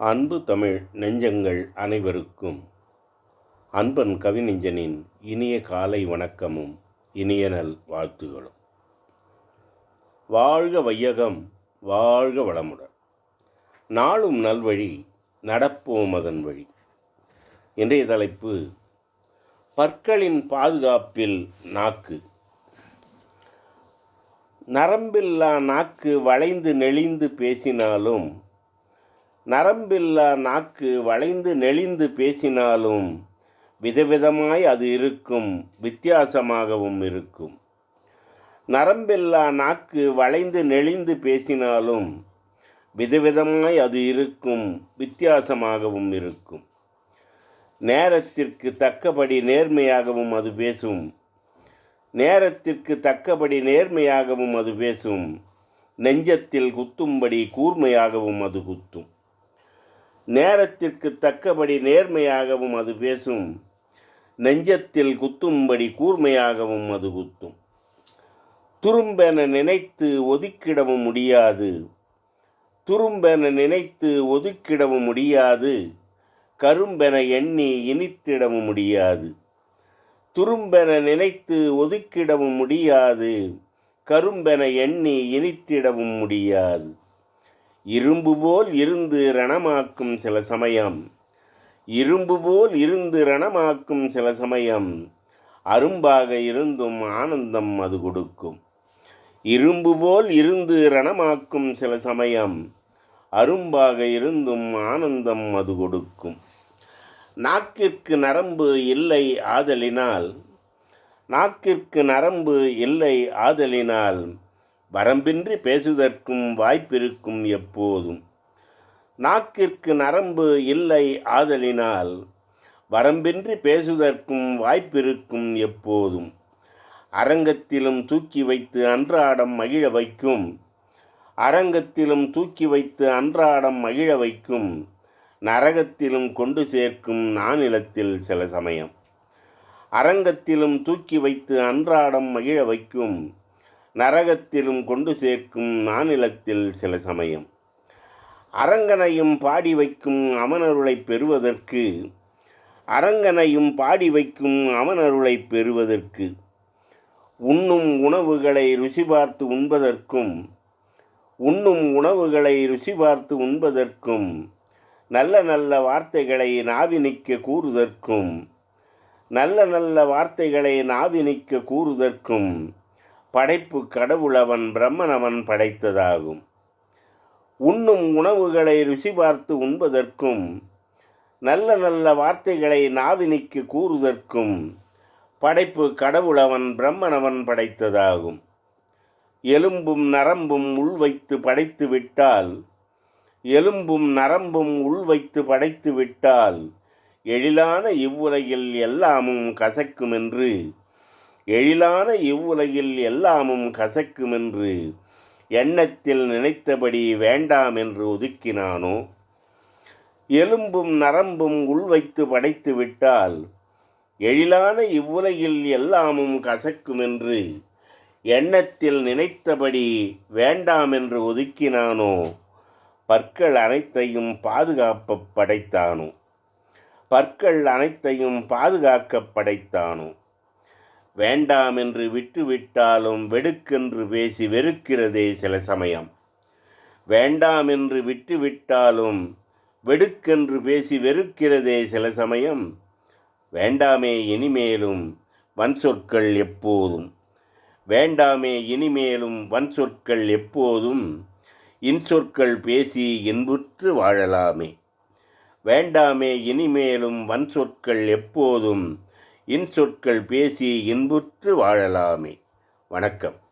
அன்பு தமிழ் நெஞ்சங்கள் அனைவருக்கும். அன்பன் கவிநெஞ்சனின் இனிய காலை வணக்கமும் இனிய நல் வாழ்த்துகளும். வாழ்க வையகம் வாழ்க வளமுடன். நாளும் நல்வழி நடப்போம் அதன் வழி. இன்றைய தலைப்பு பற்களின் பாதுகாப்பில் நாக்கு. நரம்பில்லா நாக்கு வளைந்து நெளிந்து பேசினாலும் நரம்பில்லா நாக்கு வளைந்து நெளிந்து பேசினாலும் விதவிதமாய் அது இருக்கும் வித்தியாசமாகவும் இருக்கும். நரம்பில்லா நாக்கு வளைந்து நெளிந்து பேசினாலும் விதவிதமாய் அது இருக்கும் வித்தியாசமாகவும் இருக்கும். நேரத்திற்கு தக்கபடி நேர்மையாகவும் அது பேசும். நேரத்திற்கு தக்கபடி நேர்மையாகவும் அது பேசும். நெஞ்சத்தில் குத்தும்படி கூர்மையாகவும் அது குத்தும். நேரத்திற்கு தக்கபடி நேர்மையாகவும் அது பேசும். நெஞ்சத்தில் குத்தும்படி கூர்மையாகவும் அது குத்தும். துரும்பென நினைத்து ஒதுக்கிடவும் முடியாது. துரும்பென நினைத்து ஒதுக்கிடவும் முடியாது. கரும்பென எண்ணி இனித்திடவும் முடியாது. துரும்பென நினைத்து ஒதுக்கிடவும் முடியாது. கரும்பென எண்ணி இனித்திடவும் முடியாது. இரும்பு போல் இருந்து ரணமாக்கும் சில சமயம். இரும்பு போல் இருந்து ரணமாக்கும் சில சமயம். அரும்பாக இருந்தும் ஆனந்தம் அது கொடுக்கும். இரும்பு போல் இருந்து ரணமாக்கும் சில சமயம். அரும்பாக இருந்தும் ஆனந்தம் அது கொடுக்கும். நாக்கிற்கு நரம்பு இல்லை ஆதலினால். நாக்கிற்கு நரம்பு இல்லை ஆதலினால். வரம்பின்றி பேசுவதற்கும் வாய்ப்பிருக்கும் எப்போதும். நாக்கிற்கு நரம்பு இல்லை ஆதலினால் வரம்பின்றி பேசுவதற்கும் வாய்ப்பிருக்கும் எப்போதும். அரங்கத்திலும் தூக்கி வைத்து அன்றாடம் மகிழ வைக்கும். அரங்கத்திலும் தூக்கி வைத்து அன்றாடம் மகிழ வைக்கும். நரகத்திலும் கொண்டு சேர்க்கும் நானிலத்தில் சில சமயம். அரங்கத்திலும் தூக்கி வைத்து அன்றாடம் மகிழ வைக்கும். நரகத்திலும் கொண்டு சேர்க்கும் நானிலத்தில் சில சமயம். அரங்கனையும் பாடி வைக்கும் அமனருளை பெறுவதற்கு அரங்கனையும் பாடி வைக்கும் அமனருளை பெறுவதற்கு உண்ணும் உணவுகளை ருசி பார்த்து உண்பதற்கும் உண்ணும் உணவுகளை ருசி பார்த்து உண்பதற்கும் நல்ல நல்ல வார்த்தைகளை நாவினிக்க கூறுதற்கும் நல்ல நல்ல வார்த்தைகளை நாவினிக்க கூறுதற்கும் படைப்பு கடவுளவன் பிரம்மனவன் படைத்ததாகும். உண்ணும் உணவுகளை ருசி பார்த்து உண்பதற்கும் நல்ல நல்ல வார்த்தைகளை நாவினிக்கு கூறுதற்கும் படைப்பு கடவுளவன் பிரம்மனவன் படைத்ததாகும். எலும்பும் நரம்பும் உள்வைத்து படைத்து விட்டால் எலும்பும் நரம்பும் உள் வைத்து படைத்து விட்டால் எழிலான இவ்வுலகில் எல்லாமும் கசக்குமென்று எழிலான இவ்வுலகில் எல்லாமும் கசக்குமென்று எண்ணத்தில் நினைத்தபடி வேண்டாம் என்று ஒதுக்கினானோ? எலும்பும் நரம்பும் உள்வைத்து படைத்து விட்டால் எழிலான இவ்வுலகில் எல்லாமும் கசக்குமென்று எண்ணத்தில் நினைத்தபடி வேண்டாம் என்று ஒதுக்கினானோ? பற்கள் அனைத்தையும் பாதுகாப்ப படைத்தானோ? பற்கள் அனைத்தையும் பாதுகாக்க படைத்தானோ? வேண்டாம் என்று விட்டுவிட்டாலும் வெடுக்கென்று பேசி வெறுக்கிறதே சில சமயம். வேண்டாம் என்று விட்டுவிட்டாலும் வெடுக்கென்று பேசி வெறுக்கிறதே சில சமயம். வேண்டாமே இனிமேலும் வன் சொற்கள் எப்போதும். வேண்டாமே இனிமேலும் வன் சொற்கள் எப்போதும். இன்சொற்கள் பேசி இன்புற்று வாழலாமே. வேண்டாமே இனிமேலும் வன் சொற்கள் எப்போதும். இன்சொற்கள் பேசி இன்புற்று வாழலாமே. வணக்கம்.